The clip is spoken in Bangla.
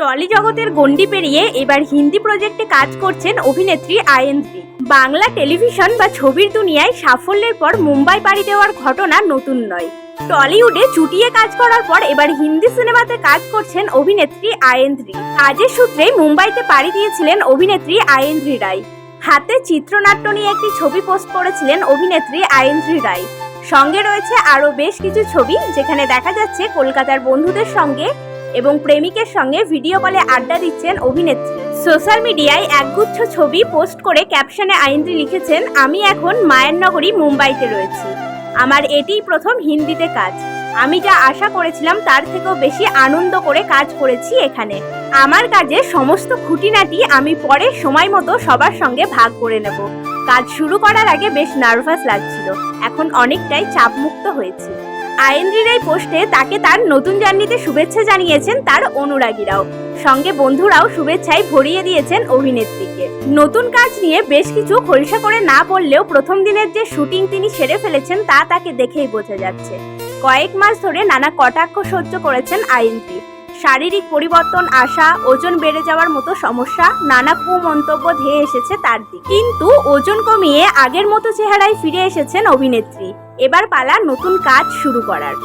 টলি জগতের গণ্ডি পেরিয়ে এবার হিন্দি প্রজেক্টে কাজ করছেন অভিনেত্রী আয়েন্দ্রি। বাংলা টেলিভিশন বা ছবির দুনিয়ায় সাফল্যের পর মুম্বাই পাড়ি দেওয়ার ঘটনা নতুন নয়। টলিউডে চুটিয়ে কাজ করার পর এবার হিন্দি সিনেমাতে কাজ করছেন অভিনেত্রী আয়েন্দ্রি। কাজের সূত্রে মুম্বাইতে পাড়ি দিয়েছিলেন অভিনেত্রী আয়েন্দ্রি রায়। হাতে চিত্রনাট্য নিয়ে একটি ছবি পোস্ট করেছিলেন অভিনেত্রী আয়েন্দ্রি রায়। সঙ্গে রয়েছে আরও বেশ কিছু ছবি, যেখানে দেখা যাচ্ছে কলকাতার বন্ধুদের সঙ্গে এবং প্রেমিকের সঙ্গে ভিডিও কলে আড্ডা দিচ্ছেন অভিনেত্রী। সোশ্যাল মিডিয়ায় একগুচ্ছ ছবি পোস্ট করে ক্যাপশনে আইন্দ্রি লিখেছেন, আমি এখন মায়ের নগরী মুম্বাইতে রয়েছি। আমার এটিই প্রথম হিন্দিতে কাজ। আমি যা আশা করেছিলাম তার থেকেও বেশি আনন্দ করে কাজ করেছি এখানে। আমার কাজে সমস্ত খুঁটিনাটি আমি পরে সময় মতো সবার সঙ্গে ভাগ করে নেব। কাজ শুরু করার আগে বেশ নার্ভাস লাগছিল। এখন অনেকটাই চাপমুক্ত হয়েছি। আয়েন্দ্রির এই পোস্টে তাকে তার নতুন জার্নিতে শুভেচ্ছা জানিয়েছেন তার অনুরাগীরাও। সঙ্গে বন্ধুরাও শুভেচ্ছায় ভরিয়ে দিয়েছেন অভিনেত্রীকে। নতুন কাজ নিয়ে বেশ কিছু খোলসা করে না বললেও প্রথম দিনের যে শুটিং তিনি সেরে ফেলেছেন তা তাকে দেখেই বোঝা যাচ্ছে। কয়েক মাস ধরে নানা কটাক্ষ সহ্য করেছেন আয়েন্দ্রি শারীরিক পরিবর্তন আসা ওজন বেড়ে যাওয়ার মতো সমস্যা, নানা কুমন্তব্য ধেয়ে এসেছে তার দিকে। কিন্তু ওজন কমিয়ে আগের মতো চেহারায় ফিরে এসেছেন অভিনেত্রী। এবার পালা নতুন কাজ শুরু করার।